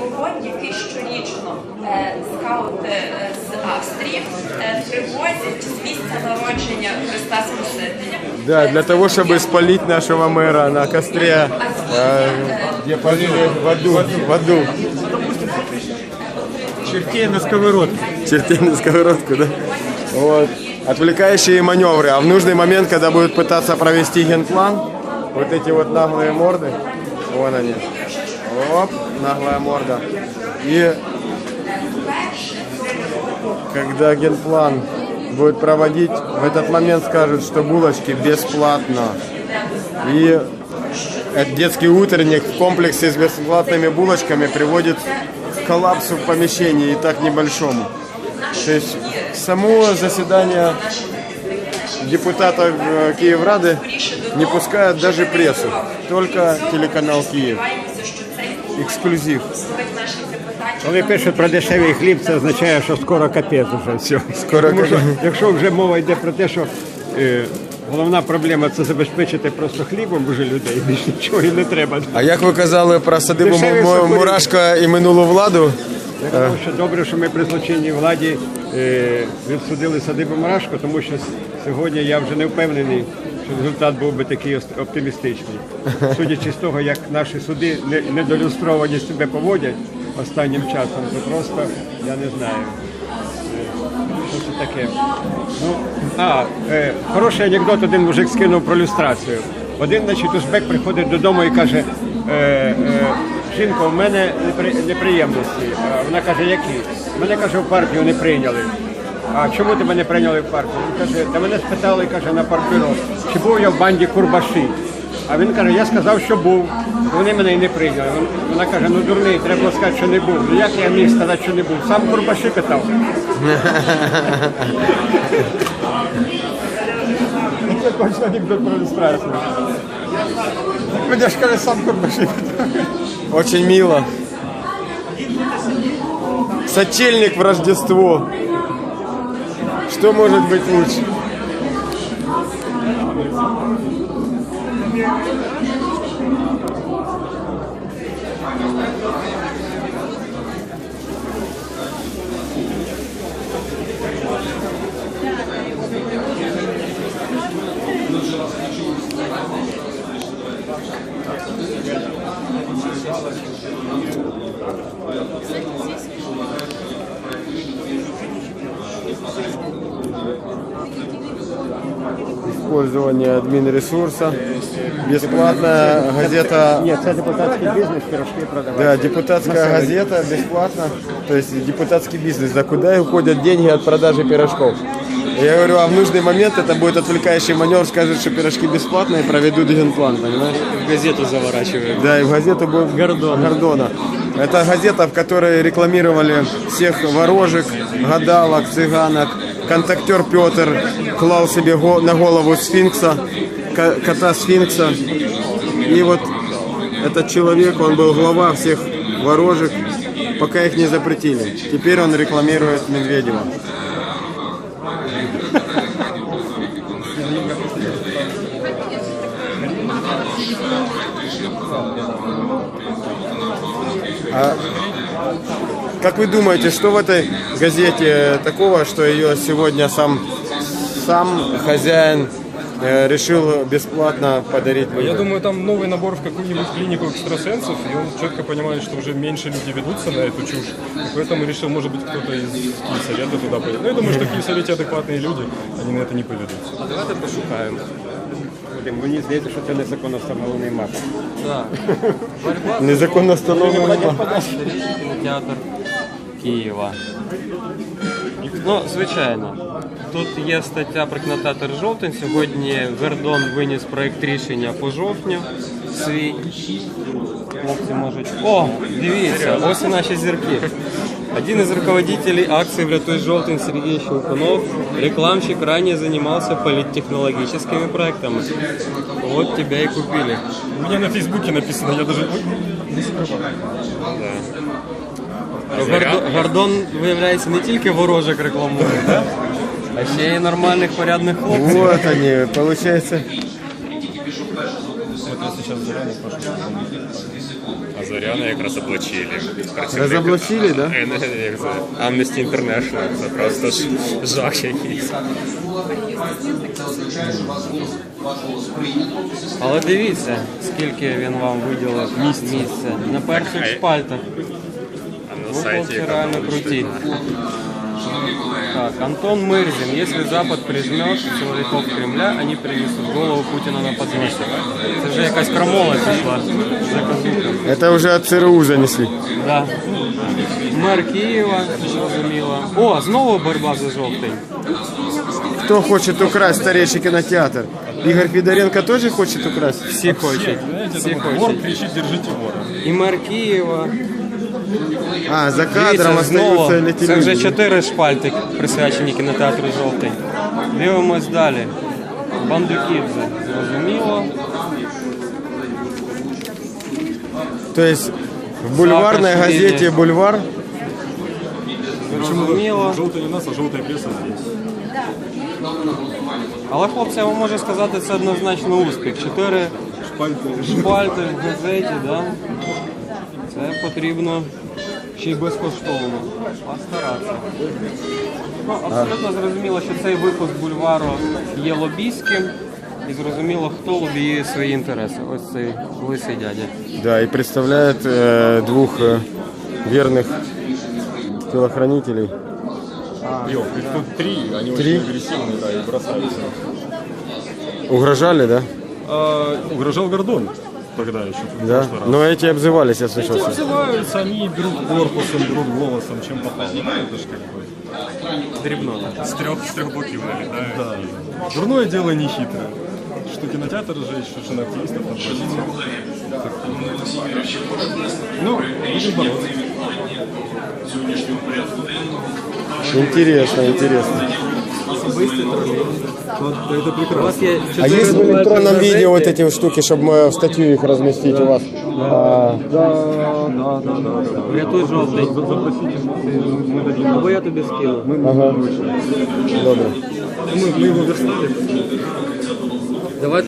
вогонь, який щорічно е, скаути е, з Австрії е, привозять з місця народження Христа Спасителя. Да, для того, чтобы спалить нашего мэра на костре, э, где полили в аду, в аду. Чертей на сковородке. чертей на сковородку, да? Вот. Отвлекающие маневры. А в нужный момент, когда будут пытаться провести генплан, вот эти вот наглые морды, вон они. Оп, наглая морда. И когда генплан будет проводить, в этот момент скажут, что булочки бесплатно. И этот детский утренник в комплексе с бесплатными булочками приводит к коллапсу в помещении и так небольшому. То есть само заседание депутатов э, Киеврады не пускают даже прессу, только телеканал Киев. Эксклюзив. Коли пишуть про дешевий хліб, це означає, що скоро капець вже все. Скоро Тому що, якщо вже мова йде про те, що е, головна проблема це забезпечити просто хлібом уже людей, більше нічого і не треба. А як ви казали про садибу Му-. Мурашка і минулу владу? Я думаю, що добре, що ми при злочинній владі е, відсудили садибу Марашко, тому що с- сьогодні я вже не впевнений, що результат був би такий оптимістичний. Судячи з того, як наші суди недолюстровані себе поводять останнім часом, то просто я не знаю. е, Що це таке? Ну, а, е, хороший анекдот один мужик скинув про люстрацію. Один, значить, узбек приходить додому і каже, е, е, жінко, в мене непри- неприємності. А вона каже, які? Мене каже, в партію не прийняли. А чому тебе не прийняли в партію? Він каже, та мене спитали, каже, на партбюро, чи був я в банді Курбаші. А він каже, я сказав, що був. Вони мене і не прийняли. Вона каже, ну дурний, треба було сказати, що не був. Ну як я міг сказати, що не був? Сам Курбаші питав. Це точно анекдот про ілюстрацію. Мене ж каже, сам Курбаші питав. Очень мило. Сочельник в Рождество. Что может быть лучше? Использование админ-ресурса. Бесплатная газета Ні, це депутатський бізнес, пірожки продавати. Да, депутатская газета бесплатно, то есть депутатский бизнес. Да куда уходят деньги от продажи пирожков? Я говорю, а в нужный момент это будет отвлекающий маневр, скажут, что пирожки бесплатные, и проведут генплан, понимаешь? в газету заворачивают. Да, и в газету будет Гордона. Гордона. Это газета, в которой рекламировали всех ворожек, гадалок, цыганок. Контактер Петр клал себе на голову сфинкса, ко- кота сфинкса. И вот этот человек, он был глава всех ворожек, пока их не запретили. Теперь он рекламирует Медведева. А как вы думаете, что в этой газете такого, что ее сегодня сам, сам хозяин э, решил бесплатно подарить Я людям? думаю, там новый набор в какую-нибудь клинику экстрасенсов, и он четко понимает, что уже меньше люди ведутся на эту чушь. И поэтому решил, может быть, кто-то из Киевсовета туда поедет. Ну, я думаю, что в Киевсовете адекватные люди, они на это не поведутся. А давайте пошукаємо. Будемо. Мені здається, що це незаконно встановлений мап. Так. Борьба за Незаконно встановлений кінотеатр Києва. Ну, звичайно. Тут є стаття про кінотеатр Жовтень. Сьогодні Вердон виніс проєкт рішення по жовтню свій. Хлопці можуть. О, дивіться, ось і наші зірки. Один из руководителей акции «Врятуй желтый» Сергей Щелкунов, рекламщик, ранее занимался политтехнологическими проектами. Вот тебя и купили. У меня на Фейсбуке написано, я даже... Ой, не скрываю. Гордон, Гордон, виявляється, не тільки ворожок рекламує, да? а ще й нормальних порядних хлопців. Вот они, получается. Вот я сейчас заранее пошел. Зоряна як розоблачили. Працівник- Розоблачили, да? Е, не, як це? Amnesty International. Це просто ж жах якийсь. Але дивіться, скільки він вам виділив місця. На перших шпальтах. А на Ну, сайті хлопці яка реально там круті. Так, Антон Мырзин. Если Запад прижмет силовиков Кремля, они принесут голову Путина на подносе. Це вже якась крамола пішла. Заказуха. Это уже от ЦРУ занесли. Да. Мер Києва, зрозуміло. О, знову боротьба за жовтий. Кто хочет украсть старейший кинотеатр? Игорь Федоренко тоже хочет украсть? Всі хочуть. Знаете, Всі там вор хочуть. кричит, держите вора. І мер Києва. А, за кадром знову. Це вже чотири шпальти присвячені кінотеатру жовтий. Дивимось далі. Бандукідзе. Зрозуміло. То есть в бульварной Саакашвили. газете «Бульвар» Зрозуміло. Желтая не нас, а желтая пресса здесь. Але хлопці, я вам можу сказати, це однозначно успіх. Чотири Шпальты. шпальти в газеті, да? це потрібно ще й безкоштовно. Постаратися. Ну, абсолютно зрозуміло, що цей випуск бульвару є лобійським. І зрозуміло, хто лобіює свої інтереси. Ось цей лисий дядя. да, и представляет э, двух э, верных телохранителей. Йо, их тут три, они Три? очень агрессивные, да, и бросаются. Угрожали, да? А, угрожал Гордон тогда еще, в Да. прошлый раз. Но эти обзывались, я слышал. Эти обзываются, они друг корпусом, друг голосом, чем попало. Ну, это ж как бы... Дрібнота. З трьох, з трьох боків налітають. Да. Дурное дело не хитрое. Что кинотеатр сжечь, что на активистов там бросить. Ну, будем бороться. Интересно, интересно. Это прекрасно. А есть в электронном виде вот эти штуки, чтобы в статью их разместить у вас? А, Да, да, да, да. Врятуй жовтий. Запросите, мы дадим. Або я тобі скину. ага. Добре. Мы, мы его верстали. Давай